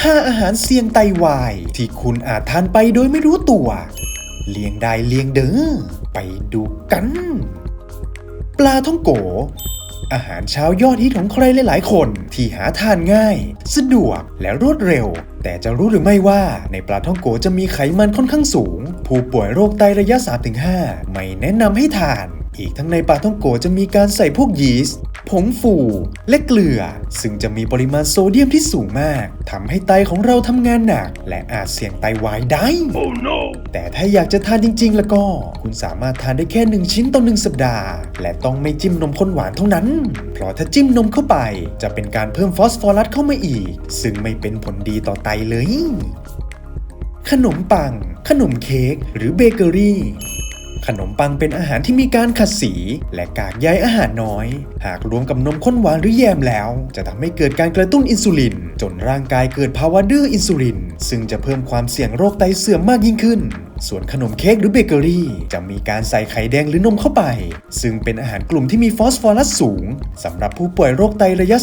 5 อาหารเสี่ยงไตวาย ที่คุณอาจทานไปโดยไม่รู้ตัว เลี่ยงได้เลี่ยงเด้อ ไปดูกัน ปลาท่องโก อาหารเช้ายอดฮิตของใครหลายๆ คนที่หาทานง่าย สะดวกและรวดเร็ว แต่จะรู้หรือไม่ว่าในปลาท่องโกจะมีไขมันค่อนข้างสูง ผู้ป่วยโรคไตระยะ 3-5 ไม่แนะนำให้ทาน อีกทั้งในปลาท่องโกจะมีการใส่พวกยีสต์ผงฟูและเกลือ ซึ่งจะมีปริมาณโซเดียมที่สูงมากทำให้ไตของเราทำงานหนัก และอาจเสี่ยงไตวายได้ Oh no! แต่ถ้าอยากจะทานจริง ๆ แล้วก็ คุณสามารถทานได้แค่ 1 ชิ้นต่อ1สัปดาห์ และต้องไม่จิ้มนมข้นหวานเท่านั้น เพราะถ้าจิ้มนมเข้าไป จะเป็นการเพิ่มฟอสฟอรัสเข้ามาอีก ซึ่งไม่เป็นผลดีต่อไตเลย ขนมปัง ขนมเค้กหรือเบเกอรี่ ขนมปังเป็นอาหารที่มีการขัดสี และกากใยอาหารน้อย หากรวมกับนมข้นหวานหรือแยมแล้ว จะทำให้เกิดการกระตุ้นอินซูลิน จนร่างกายเกิดภาวะดื้ออินซูลิน ซึ่งจะเพิ่มความเสี่ยงโรคไตเสื่อมมากยิ่งขึ้น ส่วนขนมเค้กหรือเบเกอรี่ จะมีการใส่ไข่แดงหรือนมเข้าไป ซึ่งเป็นอาหารกลุ่มที่มีฟอสฟอรัสสูงสำหรับผู้ป่วยโรคไตระยะ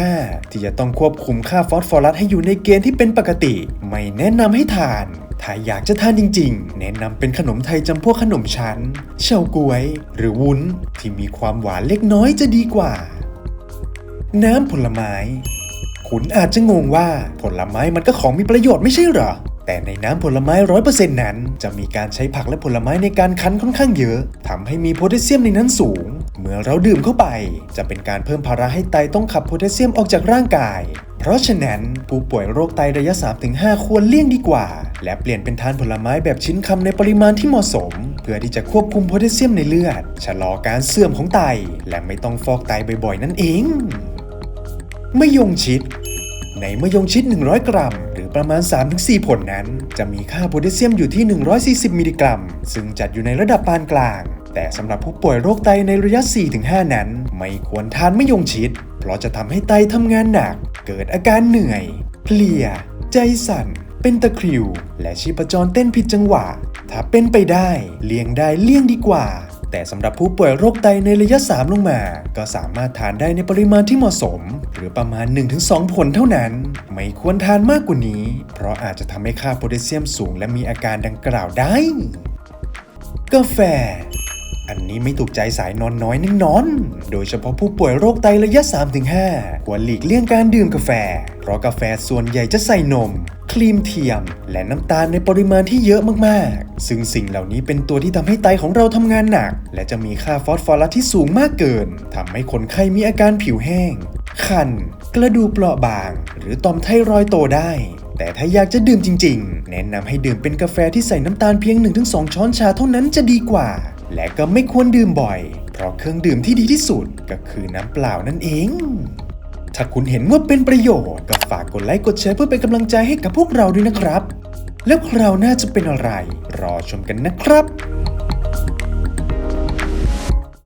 3-5 ที่จะต้องควบคุมค่าฟอสฟอรัสให้อยู่ในเกณฑ์ที่เป็นปกติ ไม่แนะนำให้ทาน ถ้าอยากจะทานจริง ๆ แนะนำเป็นขนมไทยจำพวกขนมชั้น เฉาก๊วย หรือวุ้นที่มีความหวานเล็กน้อยจะดีกว่า น้ำผลไม้ คุณอาจจะงงว่าผลไม้มันก็ของมีประโยชน์ไม่ใช่เหรอแต่ในน้ำผลไม้ร้อยเปอร์เซ็นต์นั้น จะมีการใช้ผักและผลไม้ในการคั้นค่อนข้างเยอะทำให้มีโพแทสเซียมในนั้นสูง เมื่อเราดื่มเข้าไป จะเป็นการเพิ่มภาระให้ไตต้องขับโพแทสเซียมออกจากร่างกาย เพราะฉะนั้นผู้ป่วยโรคไตระยะ 3-5 ควรเลี่ยงดีกว่า และเปลี่ยนเป็นทานผลไม้แบบชิ้นคำในปริมาณที่เหมาะสม เพื่อที่จะควบคุมโพแทสเซียมในเลือด ชะลอการเสื่อมของไต และไม่ต้องฟอกไตบ่อยๆ นั่นเองมะยงชิดในมะยงชิด 100 กรัม หรือประมาณ 3-4 ผลนั้น จะมีค่าโพแทสเซียมอยู่ที่ 140 มิลลิกรัม ซึ่งจัดอยู่ในระดับปานกลาง แต่สำหรับผู้ป่วยโรคไตในระยะ 4-5 นั้น ไม่ควรทานมะยงชิด เพราะจะทำให้ไตทำงานหนัก เกิดอาการเหนื่อย เพลีย ใจสั่น เป็นตะคริว และชีพจรเต้นผิดจังหวะ ถ้าเป็นไปได้ เลี่ยงได้เลี่ยงดีกว่า แต่สำหรับผู้ป่วยโรคไตในระยะ 3 ลงมา ก็สามารถทานได้ในปริมาณที่เหมาะสม หรือประมาณ 1-2 ผลเท่านั้น ไม่ควรทานมากกว่านี้ เพราะอาจจะทำให้ค่าโพแทสเซียมสูง และมีอาการดังกล่าวได้ กาแฟ อันนี้ไม่ถูกใจสายนอนน้อยแน่นอน โดยเฉพาะผู้ป่วยโรคไตระยะ 3-5 ควรหลีกเลี่ยงการดื่มกาแฟ เพราะกาแฟส่วนใหญ่จะใส่นม ครีมเทียม และน้ำตาลในปริมาณที่เยอะมากๆ ซึ่งสิ่งเหล่านี้เป็นตัวที่ทำให้ไตของเราทำงานหนัก และจะมีค่าฟอสฟอรัสที่สูงมากเกินทำให้คนไข้มีอาการผิวแห้ง คัน กระดูกเปราะบาง หรือต่อมไทรอยโตได้แต่ถ้าอยากจะดื่มจริง ๆ แนะนำให้ดื่มเป็นกาแฟที่ใส่น้ำตาลเพียง 1-2 ช้อนชาเท่านั้นจะดีกว่า และก็ไม่ควรดื่มบ่อย เพราะเครื่องดื่มที่ดีที่สุดก็คือน้ำเปล่านั่นเอง ถ้าคุณเห็นว่าเป็นประโยชน์ก็ฝากกดไลค์กดแชร์เพื่อเป็นกำลังใจให้กับพวกเราด้วยนะครับ แล้วคราวหน้าจะเป็นอะไร รอชมกันนะครับ